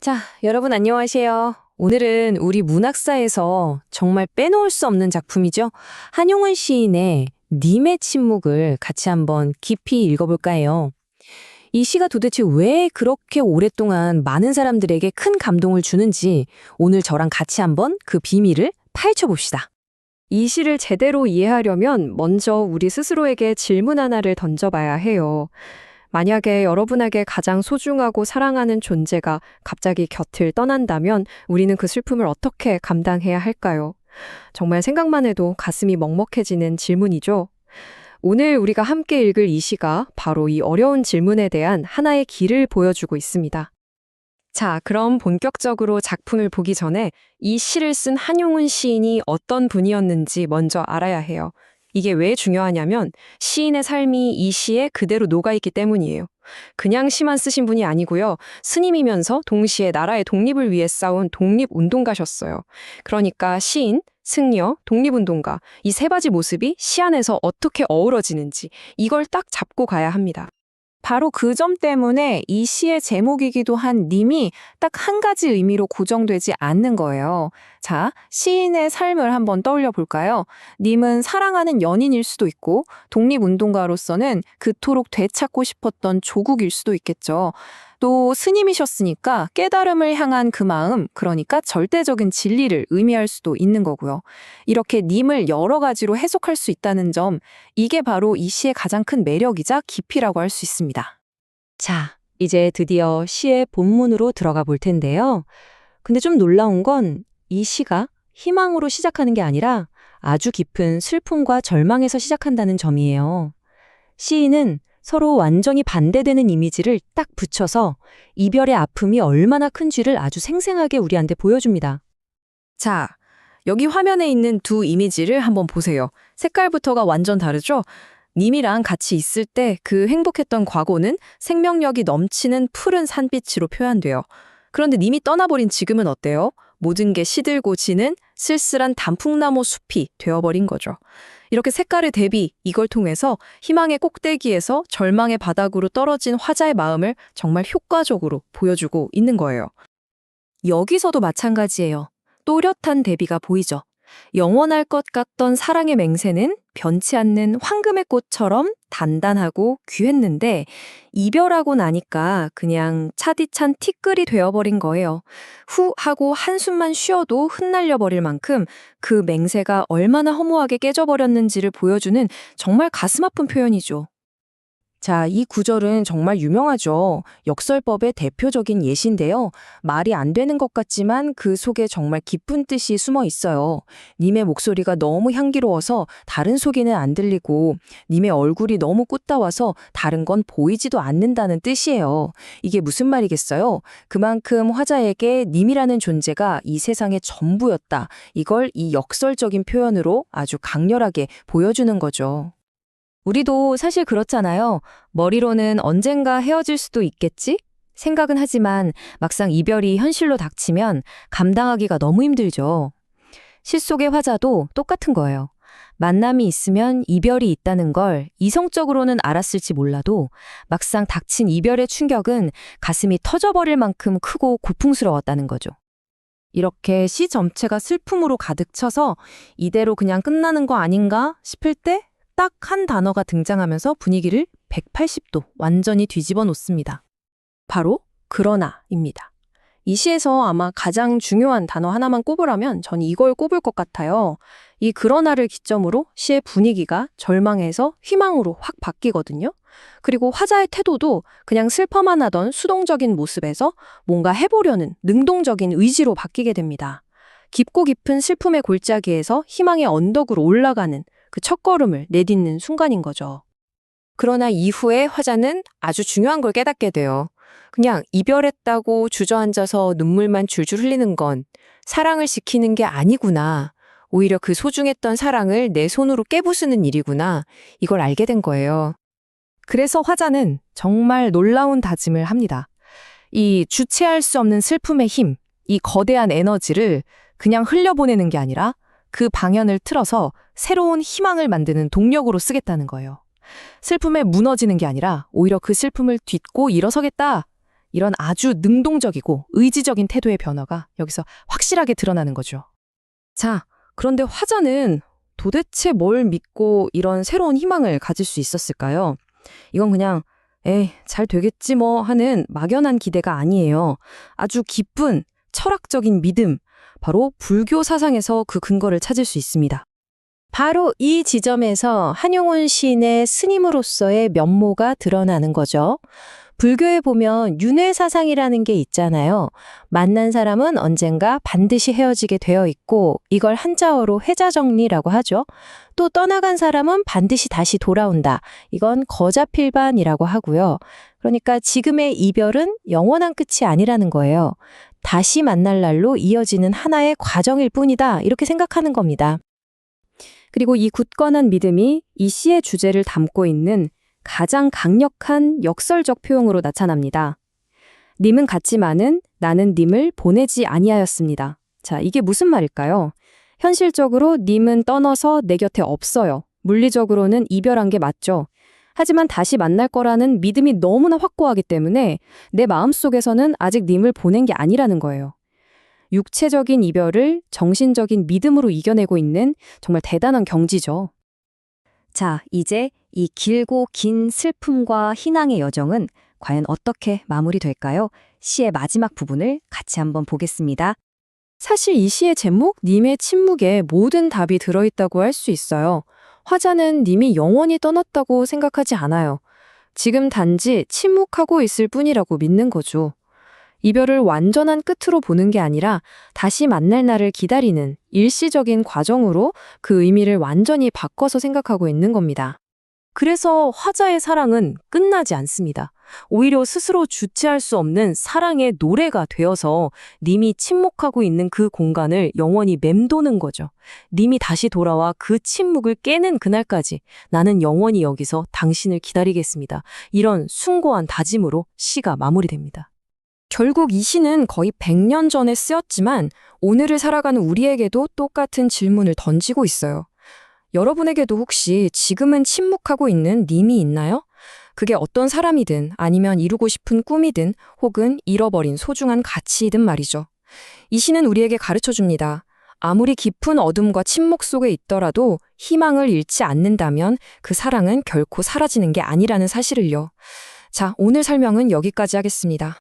자, 여러분 안녕하세요. 오늘은 우리 문학사에서 정말 빼놓을 수 없는 작품이죠. 한용운 시인의 님의 침묵을 같이 한번 깊이 읽어볼까 해요. 이 시가 도대체 왜 그렇게 오랫동안 많은 사람들에게 큰 감동을 주는지 오늘 저랑 같이 한번 그 비밀을 파헤쳐봅시다. 이 시를 제대로 이해하려면 먼저 우리 스스로에게 질문 하나를 던져봐야 해요. 만약에 여러분에게 가장 소중하고 사랑하는 존재가 갑자기 곁을 떠난다면 우리는 그 슬픔을 어떻게 감당해야 할까요? 정말 생각만 해도 가슴이 먹먹해지는 질문이죠. 오늘 우리가 함께 읽을 이 시가 바로 이 어려운 질문에 대한 하나의 길을 보여주고 있습니다. 자, 그럼 본격적으로 작품을 보기 전에 이 시를 쓴 한용운 시인이 어떤 분이었는지 먼저 알아야 해요. 이게 왜 중요하냐면 시인의 삶이 이 시에 그대로 녹아있기 때문이에요. 그냥 시만 쓰신 분이 아니고요. 스님이면서 동시에 나라의 독립을 위해 싸운 독립운동가셨어요. 그러니까 시인, 승려, 독립운동가 이 세 가지 모습이 시 안에서 어떻게 어우러지는지 이걸 딱 잡고 가야 합니다. 바로 그 점 때문에 이 시의 제목이기도 한 님이 딱 한 가지 의미로 고정되지 않는 거예요. 자, 시인의 삶을 한번 떠올려 볼까요? 님은 사랑하는 연인일 수도 있고, 독립운동가로서는 그토록 되찾고 싶었던 조국일 수도 있겠죠. 또 스님이셨으니까 깨달음을 향한 그 마음, 그러니까 절대적인 진리를 의미할 수도 있는 거고요. 이렇게 님을 여러 가지로 해석할 수 있다는 점, 이게 바로 이 시의 가장 큰 매력이자 깊이라고 할 수 있습니다. 자, 이제 드디어 시의 본문으로 들어가 볼 텐데요. 근데 좀 놀라운 건 이 시가 희망으로 시작하는 게 아니라 아주 깊은 슬픔과 절망에서 시작한다는 점이에요. 시인은 서로 완전히 반대되는 이미지를 딱 붙여서 이별의 아픔이 얼마나 큰지를 아주 생생하게 우리한테 보여줍니다. 자, 여기 화면에 있는 두 이미지를 한번 보세요. 색깔부터가 완전 다르죠? 님이랑 같이 있을 때 그 행복했던 과거는 생명력이 넘치는 푸른 산빛으로 표현돼요. 그런데 님이 떠나버린 지금은 어때요? 모든 게 시들고 지는 쓸쓸한 단풍나무 숲이 되어버린 거죠. 이렇게 색깔의 대비, 이걸 통해서 희망의 꼭대기에서 절망의 바닥으로 떨어진 화자의 마음을 정말 효과적으로 보여주고 있는 거예요. 여기서도 마찬가지예요. 또렷한 대비가 보이죠. 영원할 것 같던 사랑의 맹세는 변치 않는 황금의 꽃처럼 단단하고 귀했는데 이별하고 나니까 그냥 차디찬 티끌이 되어버린 거예요. 후 하고 한숨만 쉬어도 흩날려 버릴 만큼 그 맹세가 얼마나 허무하게 깨져버렸는지를 보여주는 정말 가슴 아픈 표현이죠. 자, 이 구절은 정말 유명하죠. 역설법의 대표적인 예시인데요. 말이 안 되는 것 같지만 그 속에 정말 깊은 뜻이 숨어 있어요. 님의 목소리가 너무 향기로워서 다른 소리는 안 들리고, 님의 얼굴이 너무 꽃다워서 다른 건 보이지도 않는다는 뜻이에요. 이게 무슨 말이겠어요? 그만큼 화자에게 님이라는 존재가 이 세상의 전부였다. 이걸 이 역설적인 표현으로 아주 강렬하게 보여주는 거죠. 우리도 사실 그렇잖아요. 머리로는 언젠가 헤어질 수도 있겠지? 생각은 하지만 막상 이별이 현실로 닥치면 감당하기가 너무 힘들죠. 시 속의 화자도 똑같은 거예요. 만남이 있으면 이별이 있다는 걸 이성적으로는 알았을지 몰라도 막상 닥친 이별의 충격은 가슴이 터져버릴 만큼 크고 고풍스러웠다는 거죠. 이렇게 시 전체가 슬픔으로 가득 차서 이대로 그냥 끝나는 거 아닌가 싶을 때 딱 한 단어가 등장하면서 분위기를 180도 완전히 뒤집어 놓습니다. 바로 그러나입니다. 이 시에서 아마 가장 중요한 단어 하나만 꼽으라면 전 이걸 꼽을 것 같아요. 이 그러나를 기점으로 시의 분위기가 절망에서 희망으로 확 바뀌거든요. 그리고 화자의 태도도 그냥 슬퍼만 하던 수동적인 모습에서 뭔가 해보려는 능동적인 의지로 바뀌게 됩니다. 깊고 깊은 슬픔의 골짜기에서 희망의 언덕으로 올라가는 그 첫걸음을 내딛는 순간인 거죠. 그러나 이후에 화자는 아주 중요한 걸 깨닫게 돼요. 그냥 이별했다고 주저앉아서 눈물만 줄줄 흘리는 건 사랑을 지키는 게 아니구나. 오히려 그 소중했던 사랑을 내 손으로 깨부수는 일이구나. 이걸 알게 된 거예요. 그래서 화자는 정말 놀라운 다짐을 합니다. 이 주체할 수 없는 슬픔의 힘, 이 거대한 에너지를 그냥 흘려보내는 게 아니라 그 방향을 틀어서 새로운 희망을 만드는 동력으로 쓰겠다는 거예요. 슬픔에 무너지는 게 아니라 오히려 그 슬픔을 딛고 일어서겠다. 이런 아주 능동적이고 의지적인 태도의 변화가 여기서 확실하게 드러나는 거죠. 자, 그런데 화자는 도대체 뭘 믿고 이런 새로운 희망을 가질 수 있었을까요? 이건 그냥 에이, 잘 되겠지 뭐 하는 막연한 기대가 아니에요. 아주 깊은 철학적인 믿음, 바로 불교 사상에서 그 근거를 찾을 수 있습니다. 바로 이 지점에서 한용운 시인의 스님으로서의 면모가 드러나는 거죠. 불교에 보면 윤회 사상이라는 게 있잖아요. 만난 사람은 언젠가 반드시 헤어지게 되어 있고 이걸 한자어로 회자 정리라고 하죠. 또 떠나간 사람은 반드시 다시 돌아온다. 이건 거자필반이라고 하고요. 그러니까 지금의 이별은 영원한 끝이 아니라는 거예요. 다시 만날 날로 이어지는 하나의 과정일 뿐이다. 이렇게 생각하는 겁니다. 그리고 이 굳건한 믿음이 이 시의 주제를 담고 있는 가장 강력한 역설적 표현으로 나타납니다. 님은 같지만은 나는 님을 보내지 아니하였습니다. 자, 이게 무슨 말일까요? 현실적으로 님은 떠나서 내 곁에 없어요. 물리적으로는 이별한 게 맞죠. 하지만 다시 만날 거라는 믿음이 너무나 확고하기 때문에 내 마음속에서는 아직 님을 보낸 게 아니라는 거예요. 육체적인 이별을 정신적인 믿음으로 이겨내고 있는 정말 대단한 경지죠. 자, 이제 이 길고 긴 슬픔과 희망의 여정은 과연 어떻게 마무리될까요? 시의 마지막 부분을 같이 한번 보겠습니다. 사실 이 시의 제목, 님의 침묵에 모든 답이 들어있다고 할 수 있어요. 화자는 님이 영원히 떠났다고 생각하지 않아요. 지금 단지 침묵하고 있을 뿐이라고 믿는 거죠. 이별을 완전한 끝으로 보는 게 아니라 다시 만날 날을 기다리는 일시적인 과정으로 그 의미를 완전히 바꿔서 생각하고 있는 겁니다. 그래서 화자의 사랑은 끝나지 않습니다. 오히려 스스로 주체할 수 없는 사랑의 노래가 되어서 님이 침묵하고 있는 그 공간을 영원히 맴도는 거죠. 님이 다시 돌아와 그 침묵을 깨는 그날까지 나는 영원히 여기서 당신을 기다리겠습니다. 이런 숭고한 다짐으로 시가 마무리됩니다. 결국 이 시는 거의 100년 전에 쓰였지만 오늘을 살아가는 우리에게도 똑같은 질문을 던지고 있어요. 여러분에게도 혹시 지금은 침묵하고 있는 님이 있나요? 그게 어떤 사람이든 아니면 이루고 싶은 꿈이든 혹은 잃어버린 소중한 가치이든 말이죠. 이 시는 우리에게 가르쳐 줍니다. 아무리 깊은 어둠과 침묵 속에 있더라도 희망을 잃지 않는다면 그 사랑은 결코 사라지는 게 아니라는 사실을요. 자, 오늘 설명은 여기까지 하겠습니다.